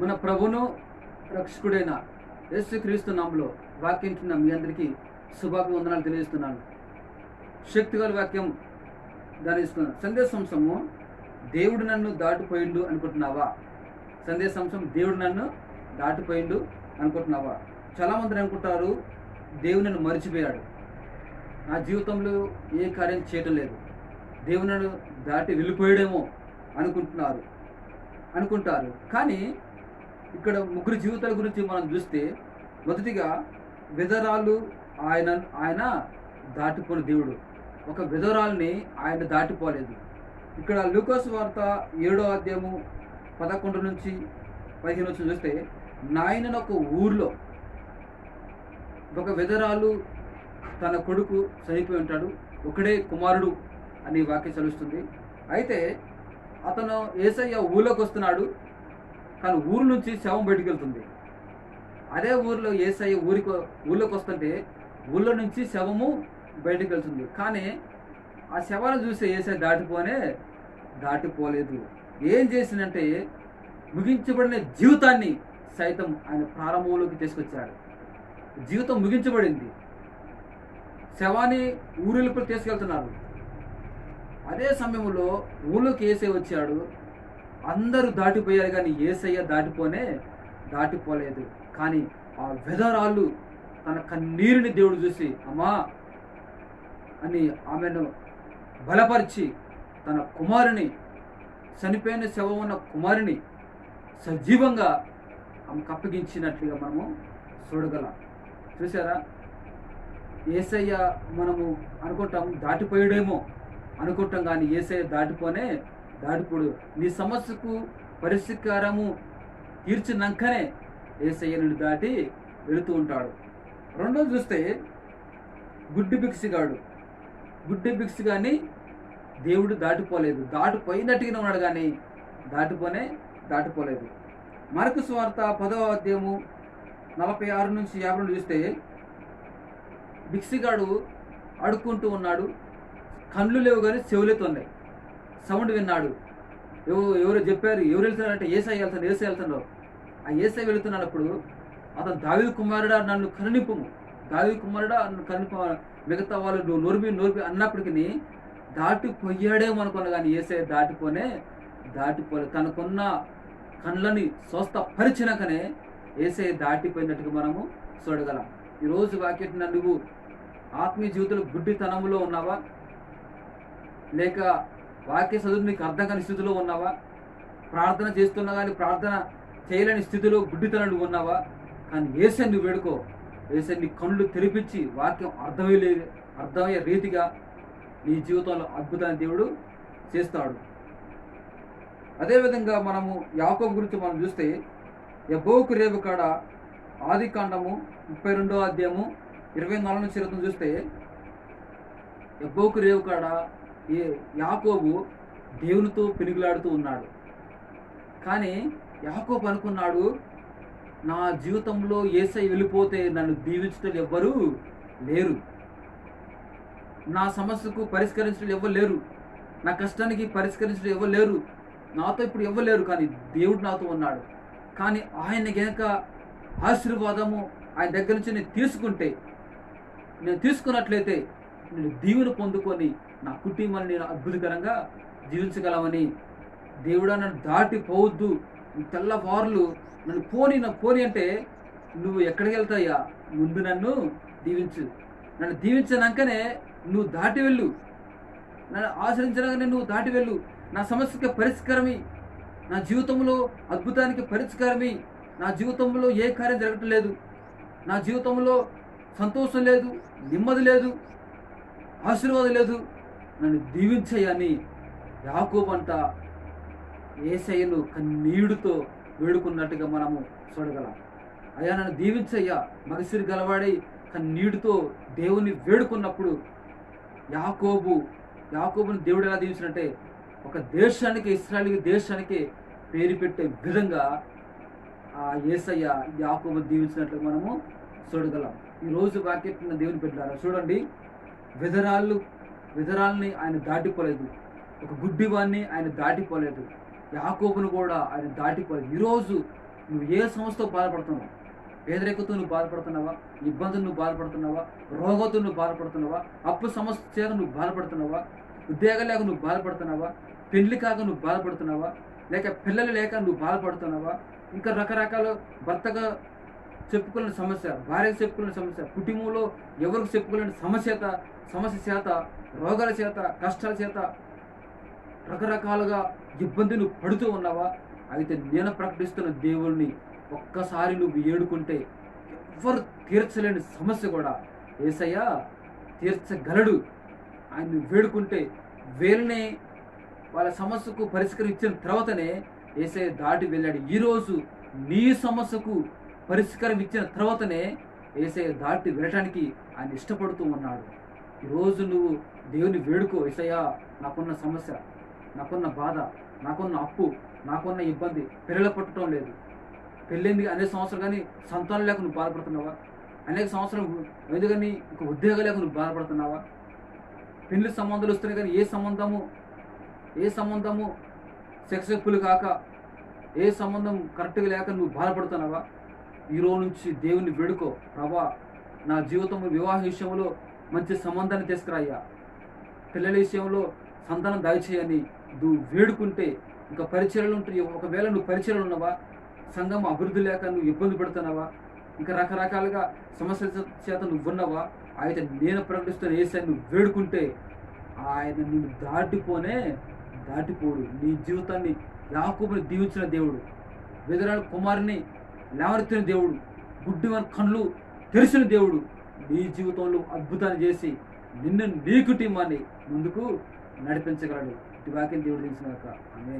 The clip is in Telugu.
మన ప్రభును రక్షకుడైన యేసుక్రీస్తు నామంలో వాక్యించిన మీ అందరికీ శుభాభివందనాలు తెలియజేస్తున్నాను. శక్తిగల వాక్యం ధ్యానిస్తున్నాను సందేశంశము దేవుడు నన్ను దాటిపోయిండు అనుకుంటున్నావా? సందేశంశం దేవుడు నన్ను దాటిపోయిండు అనుకుంటున్నావా? చాలామంది అనుకుంటారు దేవుడు నన్ను మర్చిపోయాడు. నా జీవితంలో ఏ కార్యం చేయటం లేదు. దేవుడు నన్ను దాటి వెళ్ళిపోయాడేమో అనుకుంటున్నారు అనుకుంటారు. కానీ ఇక్కడ ముగ్గురు జీవితాల గురించి మనం చూస్తే మొదటిగా విధరాలు ఆయన ఆయన దాటిపోయిన దేవుడు. ఒక విధరాల్ని ఆయన దాటిపోలేదు. ఇక్కడ లూకోస్ వార్త ఏడో అధ్యాయము పదకొండు నుంచి పదిహేను నుంచి చూస్తే నాయన ఒక ఊర్లో ఒక విధరాలు తన కొడుకు చనిపోయి ఉంటాడు. ఒకడే కుమారుడు అని వాక్యం చదువుతుంది. అయితే అతను ఏసయ్య ఊళ్ళోకి వస్తున్నాడు. కానీ ఊరు నుంచి శవం బయటికి వెళ్తుంది అదే ఊరిలో ఏసై ఊరికి ఊళ్ళోకి వస్తుంటే ఊళ్ళో నుంచి శవము బయటికి వెళ్తుంది కానీ ఆ శవాలు చూసి ఏసై దాటిపోనే దాటిపోలేదు. ఏం చేసిందంటే ముగించబడిన జీవితాన్ని సైతం ఆయన ప్రారంభంలోకి తీసుకొచ్చాడు. జీవితం ముగించబడింది. శవాన్ని ఊరిలోపల తీసుకెళ్తున్నారు. అదే సమయంలో ఊళ్ళోకి ఏసై వచ్చాడు. అందరూ దాటిపోయారు కానీ ఏసయ్య దాటిపోనే దాటిపోలేదు. కానీ ఆ వెదరాళ్ళు తన కన్నీరుని దేవుడు చూసి అమ్మా! అని ఆమెను బలపరిచి తన కుమారుని చనిపోయిన శవం ఉన్న కుమారుని సజీవంగా ఆమెకు అప్పగించినట్లుగా మనము చూడగలం. చూసారా ఏసయ్య మనము అనుకుంటాం దాటిపోయాడేమో అనుకుంటాం కానీ ఏసయ్య దాటిపోనే దాటిపోడు నీ సమస్యకు పరిష్కారము తీర్చినాకనే ఏసయ్యను దాటి వెళుతూ ఉంటాడు. రెండోది చూస్తే గుడ్డి బిక్సిగాడు గుడ్డి బిక్సి కానీ దేవుడు దాటిపోలేదు. దాటిపోయినట్టుగానే ఉన్నాడు కానీ దాటిపోనే దాటిపోలేదు. మరకు స్వార్థ పదవ అధ్యాయము నలభై ఆరు నుంచి యాభై రెండు చూస్తే బిక్సిగాడు అడుక్కుంటూ ఉన్నాడు. కళ్ళు లేవు కానీ చెవులెతున్నాయి సౌండ్ విన్నాడు. ఎవరు ఎవరో చెప్పారు? ఎవరు వెళ్తున్నారంటే ఏసై వెళ్తాను ఏసై వెళ్తున్నాడు. ఆ ఏసై వెళుతున్నప్పుడు అతను దావి కుమారుడా నన్ను కరుణింపు దావి కుమారుడా నన్ను కరుణింపు మిగతా వాళ్ళు నువ్వు నోర్మి అన్నప్పటికీ దాటిపోయాడేమో అనుకున్నా కానీ ఏసై దాటిపోనే దాటిపోలే. తనకున్న కళ్ళని స్వస్థపరిచినాకనే ఏసై దాటిపోయినట్టుగా మనము చూడగలం. ఈరోజు వాక్యం నువ్వు ఆత్మీయ జీవితంలో గుడ్డితనంలో ఉన్నావా? లేక వాక్య చదువు నీకు అర్థం కాని స్థితిలో ఉన్నావా? ప్రార్థన చేస్తున్నా కానీ ప్రార్థన చేయలేని స్థితిలో గుడ్డితనం ఉన్నావా? కానీ ఏసై నువ్వు వేడుకో. ఏసై నీ కళ్ళు తెరిపించి వాక్యం అర్థమయ్యే అర్థమయ్యే రీతిగా నీ జీవితంలో అద్భుతాన్ని దేవుడు చేస్తాడు. అదేవిధంగా మనము యాకోబు గురించి మనం చూస్తే యబోకు రేపు కాడ ఆది కాండము ముప్పై రెండో అధ్యాయము ఇరవై నాలుగు నుంచి చూస్తే ఎబ్బోకు రేవు కాడ యాకోబు దేవునితో పెనుగులాడుతూ ఉన్నాడు. కానీ యాకోబు అనుకున్నాడు నా జీవితంలో ఏసై వెళ్ళిపోతే నన్ను దీవించడం ఎవ్వరూ లేరు. నా సమస్యకు పరిష్కరించడం ఎవ్వరు లేరు. నా కష్టానికి పరిష్కరించడం ఎవ్వరు లేరు. నాతో ఇప్పుడు ఎవ్వలేరు కానీ దేవుడు నాతో ఉన్నాడు. కానీ ఆయన గనక ఆశీర్వాదము ఆయన దగ్గర నుంచి నేను తీసుకుంటే నేను తీసుకున్నట్లయితే నేను దీవును పొందుకొని నా కుటుంబాన్ని నేను అద్భుతకరంగా జీవించగలమని దేవుడా నన్ను దాటిపోవద్దు. తెల్లవారులు నన్ను పోని నా పోని అంటే నువ్వు ఎక్కడికి వెళ్తాయా ముందు నన్ను దీవించు. నన్ను దీవించినాకనే నువ్వు దాటి వెళ్ళు. నన్ను ఆచరించగానే నువ్వు దాటి వెళ్ళు. నా సమస్యకి పరిష్కారమి. నా జీవితంలో అద్భుతానికి పరిష్కారమి. నా జీవితంలో ఏ కార్యం జరగటం లేదు నా జీవితంలో సంతోషం లేదు నెమ్మది లేదు ఆశీర్వాదం లేదు. నన్ను దీవించయని యాకోబంట ఏసయ్యను కన్నీడుతో వేడుకున్నట్టుగా మనము చూడగలం. అయ్యా నన్ను దీవించయ్యా. మగసిరి గలవాడై కన్నీడుతో దేవుని వేడుకున్నప్పుడు యాకోబు యాకోబుని దేవుడు ఎలా దీవించినట్టే ఒక దేశానికి ఇస్రాయల్ దేశానికి పేరు పెట్టే విధంగా ఆ ఏసయ్య యాకోబు దీవించినట్లు మనము చూడగలం. ఈ రోజు వాక్యం దేవుని పెట్టారా చూడండి. విధరాళ్ళు విధరాల్ని ఆయన దాటిపోలేదు. ఒక గుడ్డివాన్ని ఆయన దాటిపోలేదు. యాకోబును కూడా ఆయన దాటిపోలేదు. ఈరోజు నువ్వు ఏ సమస్యతో బాధపడుతున్నావు? పేదరికతో నువ్వు బాధపడుతున్నావా? ఇబ్బందులు నువ్వు బాధపడుతున్నావా? రోగంతో నువ్వు బాధపడుతున్నావా? అప్పు సమస్య చేత నువ్వు బాధపడుతున్నావా? ఉద్యోగం లేక నువ్వు బాధపడుతున్నావా? పెళ్ళి కాక నువ్వు బాధపడుతున్నావా? లేక పిల్లలు లేక నువ్వు బాధపడుతున్నావా? ఇంకా రకరకాల భర్తగా చెప్పుకోలేని సమస్య భార్యకు చెప్పుకోలేని సమస్య కుటుంబంలో ఎవరికి చెప్పుకోలేని సమస్య సమస్య చేత రోగాల చేత కష్టాల చేత రకరకాలుగా ఇబ్బందులు పడుతూ ఉన్నావా? అయితే నేను ప్రకటిస్తున్న దేవుణ్ణి ఒక్కసారి నువ్వు ఏడుకుంటే ఎవ్వరు తీర్చలేని సమస్య కూడా. ఏసయ్య తీర్చగలడు. ఆయన వేడుకుంటే వీళ్ళని వాళ్ళ సమస్యకు పరిష్కరించిన తర్వాతనే ఏసయ్య దాటి వెళ్ళాడు. ఈరోజు నీ సమస్యకు పరిష్కారం ఇచ్చిన తర్వాతనే ఏసయ్య దాటి వెళ్ళటానికి ఆయన ఇష్టపడుతూ ఉన్నాడు. ఈరోజు నువ్వు దేవుని వేడుకో ఏసయ్యా. నాకున్న సమస్య నాకున్న బాధ నాకున్న అప్పు నాకున్న ఇబ్బంది పిల్లలు పట్టడం లేదు. పెళ్ళింది అనేక సంవత్సరాలు కానీ సంతానం లేక నువ్వు బాధపడుతున్నావా? అనేక సంవత్సరం ఎందుకని ఇంక ఉద్యోగం లేక నువ్వు బాధపడుతున్నావా? పెళ్ళి సంబంధాలు వస్తున్నాయి కానీ ఏ సంబంధము ఏ సంబంధము సక్సెస్ఫుల్ కాక ఏ సంబంధం కరెక్ట్గా లేక నువ్వు బాధపడుతున్నావా? ఈరోజు నుంచి దేవుని వేడుకో. ప్రభా నా జీవితం వివాహ విషయంలో మంచి సంబంధాన్ని తీసుకురాయ్యా. పిల్లల విషయంలో సంతానం దయచేయని నువ్వు వేడుకుంటే ఇంకా పరిచయాలు ఉంటాయి ఒకవేళ నువ్వు పరిచయలు ఉన్నావా? సంఘం అభివృద్ధి లేక నువ్వు ఇబ్బంది పడుతున్నావా? ఇంకా రకరకాలుగా సమస్యల చేత నువ్వు ఉన్నావా? అయితే నేను ప్రకటిస్తున్న ఏసై నువ్వు వేడుకుంటే ఆయన నిన్ను దాటిపోనే దాటిపోడు. నీ జీవితాన్ని యాకూబుని దీవించిన దేవుడు. విధరాలు కుమారుని లేవనెత్తిన దేవుడు గుడ్డి వారి కళ్ళు తెరిచిన దేవుడు నీ జీవితంలో అద్భుతాన్ని చేసి నిన్ను నీ కుటుంబాన్ని ముందుకు నడిపించగలడు. ఇటు వాక్యం దేవుడు తెలిసిన ఆమె